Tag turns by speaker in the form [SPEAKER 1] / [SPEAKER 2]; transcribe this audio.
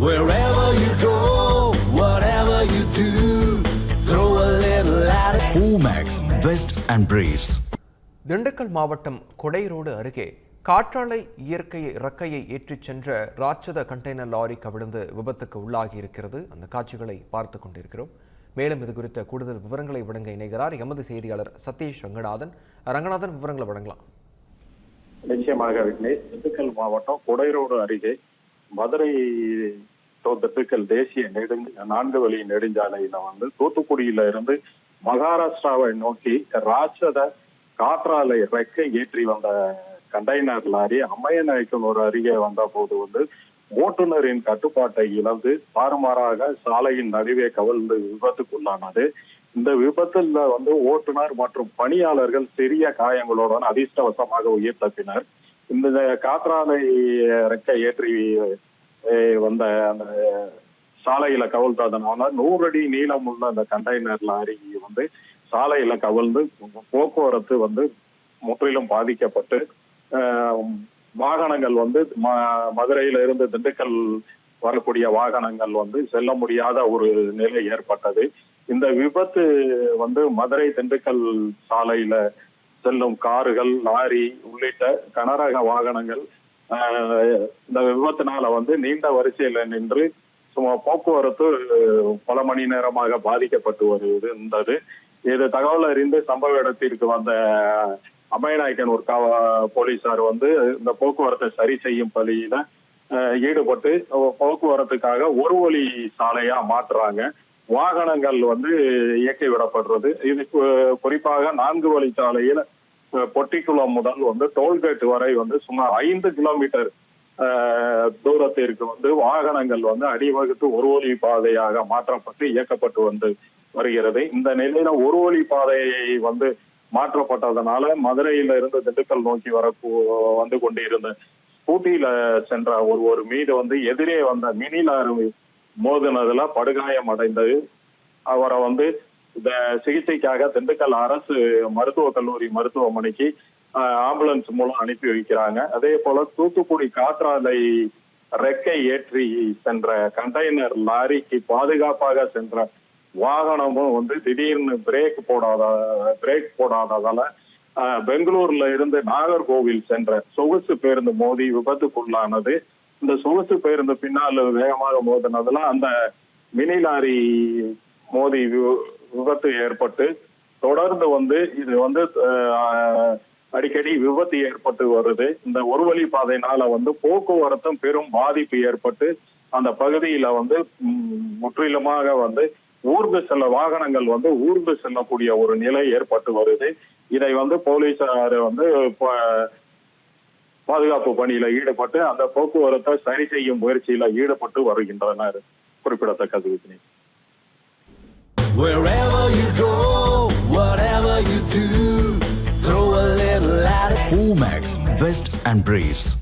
[SPEAKER 1] Wherever you go, whatever you do, throw a little at it. Omax, Vest and Briefs.
[SPEAKER 2] Dindigul மாவட்டம் கொடைரோடு அருகே காற்றாலை இயற்கை இறக்கையை ஏற்றிச் சென்ற ராட்சத கண்டெய்னர் லாரி கவிழ்ந்து விபத்துக்கு உள்ளாகி இருக்கிறது அந்த காட்சிகளை பார்த்து கொண்டிருக்கிறோம் மேலும் இது குறித்த கூடுதல் விவரங்களை வழங்க இணைகிறார் எமது செய்தியாளர் சதீஷ் ரங்கநாதன் ரங்கநாதன் விவரங்களை வழங்கலாம்
[SPEAKER 3] நிச்சயமாக விக்னேஷ் திண்டுக்கல் மாவட்டம் குடைரோடு அருகே மதுரை திண்டுக்கல் தேசிய நெடுஞ்ச நான்கு வழி நெடுஞ்சாலையில வந்து தூத்துக்குடியில இருந்து மகாராஷ்டிராவை நோக்கி ராட்சத காற்றாலை ரெக்கை ஏற்றி வந்த கண்டெய்னர் லாரி அம்மையநாயக்கனூர் அருகே வந்த போது வந்து ஓட்டுநரின் கட்டுப்பாட்டை இழந்து தாறுமாறாக சாலையின் நடுவே கவிழ்ந்து விபத்துக்குள்ளானது. இந்த விபத்துல வந்து ஓட்டுநர் மற்றும் பணியாளர்கள் சிறிய காயங்களுடன் அதிர்ஷ்டவசமாக உயிர் தப்பினர். இந்த காற்றாலை ரெக்கை ஏற்றி வந்த அந்த சாலையில கவிழ்த்ததுனால நூறு அடி நீளம் உள்ள அந்த கண்டெய்னர் லாரி வந்து சாலையில கவிழ்ந்து போக்குவரத்து வந்து முற்றிலும் பாதிக்கப்பட்டு வாகனங்கள் வந்து ம- மதுரையில இருந்து திண்டுக்கல் வரக்கூடிய வாகனங்கள் வந்து செல்ல முடியாத ஒரு நிலை ஏற்பட்டது. இந்த விபத்து வந்து மதுரை திண்டுக்கல் சாலையில செல்லும் கார்கள் லாரி உள்ளிட்ட கனரக வாகனங்கள் இந்த விபத்தினால வந்து நீண்ட வரிசையில நின்று சும்மா போக்குவரத்து பல மணி நேரமாக பாதிக்கப்பட்டு வருகின்றது. இது தகவல் அறிந்து சம்பவ இடத்திற்கு வந்த அமயநாயக்கன் ஒரு காவ போலீசார் வந்து இந்த போக்குவரத்தை சரி செய்யும் பணியில ஈடுபட்டு போக்குவரத்துக்காக ஒரு வழி சாலையா மாற்றுறாங்க வாகனங்கள் வந்து இயக்கி விடப்படுறது. இது குறிப்பாக நான்கு வழி சாலையில் பொட்டிக்குளம் முதல் வந்து டோல்கேட் வரை வந்து சுமார் ஐந்து கிலோமீட்டர் தூரத்திற்கு வந்து வாகனங்கள் வந்து அடிவகுத்து ஒரு வழி பாதையாக மாற்றப்பட்டு இயக்கப்பட்டு வந்து வருகிறது. இந்த நிலையில ஒரு வழி பாதையை வந்து மாற்றப்பட்டதனால மதுரையில இருந்து திண்டுக்கல் நோக்கி வர வந்து கொண்டிருந்த ஸ்கூட்டியில சென்ற ஒருவர் மீது வந்து எதிரே வந்த மினி லாரி மோதினதுல படுகாயம் அடைந்தது அவரை வந்து இந்த சிகிச்சைக்காக திண்டுக்கல் அரசு மருத்துவக் கல்லூரி மருத்துவமனைக்கு ஆஹ், ஆம்புலன்ஸ் மூலம் அனுப்பி வைக்கிறாங்க. அதே போல தூத்துக்குடி காற்றாலை ரெக்கை ஏற்றி சென்ற கண்டெய்னர் லாரிக்கு பாதுகாப்பாக சென்ற வாகனமும் வந்து திடீர்னு பிரேக் போடாத பிரேக் போடாததால ஆஹ், பெங்களூர்ல இருந்து நாகர்கோவில் சென்ற சொகுசு பேருந்து மோதி விபத்துக்குள்ளானது. இந்த சொகுசு பேருந்து பின்னால் வேகமாக மோதினதுல அந்த மினி லாரி மோதி வி- விபத்து ஏற்பட்டு தொடர்ந்து வந்து இது வந்து அடிக்கடி விபத்து ஏற்பட்டு வருது. இந்த ஒரு வழி பாதையினால வந்து போக்குவரத்தும் பெரும் பாதிப்பு ஏற்பட்டு அந்த பகுதியில வந்து முற்றிலுமாக வந்து ஊர்ந்து செல்ல வாகனங்கள் வந்து ஊர்ந்து செல்லக்கூடிய ஒரு நிலை ஏற்பட்டு வருது. இதை வந்து போலீசார் வந்து ப- பாதுகாப்பு பணியில ஈடுபட்டு அந்த போக்குவரத்தை சரி செய்யும் முயற்சியில ஈடுபட்டு வருகின்றனர். குறிப்பிடத்தக்கது
[SPEAKER 1] Wherever you go, whatever you do, throw a little at it. Vest and Briefs.